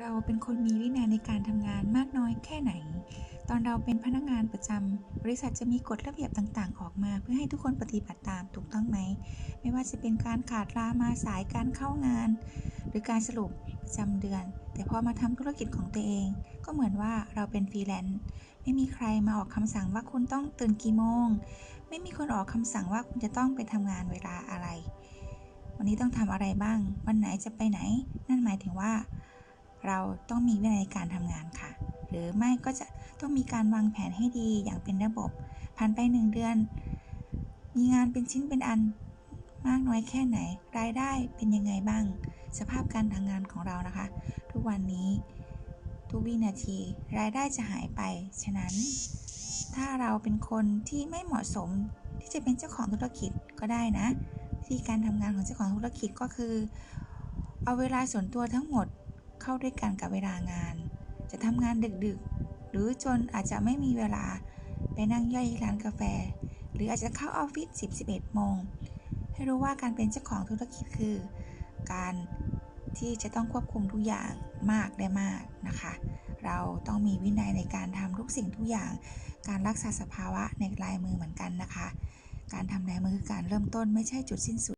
เราเป็นคนมีวินัยในการทำงานมากน้อยแค่ไหน ตอนเราเป็นพนักงานประจำบริษัทจะมีกฎระเบียบต่างๆ ออกมา เพื่อให้ทุกคนปฏิบัติตามถูกต้องไหม ไม่ว่าจะเป็นการขาดลามาสายการเข้างาน หรือการสรุปประจำเดือน แต่พอมาทำธุรกิจของตัวเอง ก็เหมือนว่าเราเป็นฟรีแลนซ์ไม่มีใครมาออกคำสั่งว่าคุณต้องตื่นกี่โมง ไม่มีคนออกคำสั่งว่าคุณจะต้องไปทำงานเวลาอะไร วันนี้ต้องทำอะไรบ้าง วันไหนจะไปไหน นั่นหมายถึงว่า เราต้องมีวินัยในการทำงานค่ะ หรือไม่ก็จะต้องมีการวางแผนให้ดีอย่างเป็นระบบ ผ่านไปหนึ่งเดือน มีงานเป็นชิ้นเป็นอันมากน้อยแค่ไหน รายได้เป็นยังไงบ้าง สภาพการทำงานของเรานะคะ ทุกวันนี้ทุกวินาที รายได้จะหายไป ฉะนั้น ถ้าเราเป็นคนที่ไม่เหมาะสมที่จะเป็นเจ้าของธุรกิจก็ได้นะวิธีการทำงานของเจ้าของธุรกิจก็คือ เอาเวลาส่วนตัวทั้งหมด เข้าด้วยกันกับเวลางาน จะทำงานดึกๆ หรือจนอาจจะไม่มีเวลาไปนั่งย่อยที่ร้านกาแฟ หรืออาจจะเข้าออฟฟิศ10-11 โมง ให้รู้ว่าการเป็นเจ้าของธุรกิจคือ การที่จะต้องควบคุมทุกอย่างมากได้มากนะคะ เราต้องมีวินัยในการทำทุกสิ่งทุกอย่าง การรักษาสภาวะในลายมือเหมือนกันนะคะ การทำลายมือคือการเริ่มต้นไม่ใช่จุดสิ้นสุด